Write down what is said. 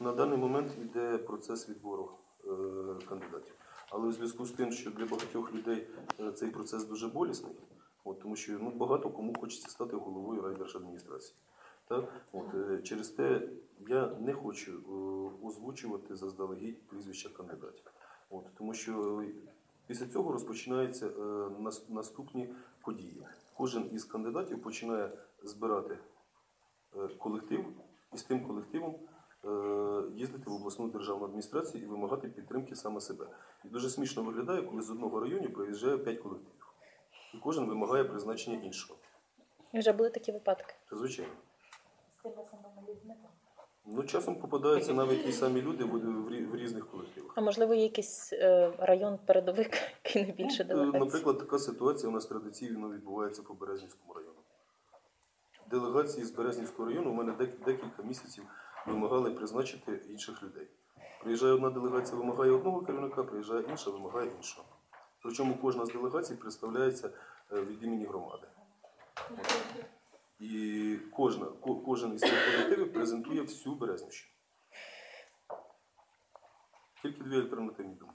На даний момент йде процес відбору е, кандидатів. Але у зв'язку з тим, що для багатьох людей е, цей процес дуже болісний, от, тому що ну, багато кому хочеться стати головою райдержадміністрації. Так? От, е, через те я не хочу озвучувати заздалегідь прізвища кандидатів. От, тому що після цього розпочинаються наступні події. Кожен із кандидатів починає збирати колектив і з тим колективом їздити в обласну державну адміністрацію і вимагати підтримки саме себе. І дуже смішно виглядає, коли з одного району приїжджає п'ять колективів. І кожен вимагає призначення іншого. І вже були такі випадки. Звичайно. З тими самими людьми. Ну, часом попадаються навіть ті самі люди в, в, рі- в різних колективах. А можливо, є якийсь е, район передовик, який найбільше Е, делегацій? Наприклад, така ситуація у нас традиційно відбувається по Березнівському району. Делегації з Березнівського району у мене декілька місяців вимагали призначити інших людей. Приїжджає одна делегація, вимагає одного керівника, приїжджає інша, вимагає іншого. Причому кожна з делегацій представляється е, від імені громади. І кожна, кожен із цих колективів презентує всю Березнівщину. Тільки дві альтернативні думки.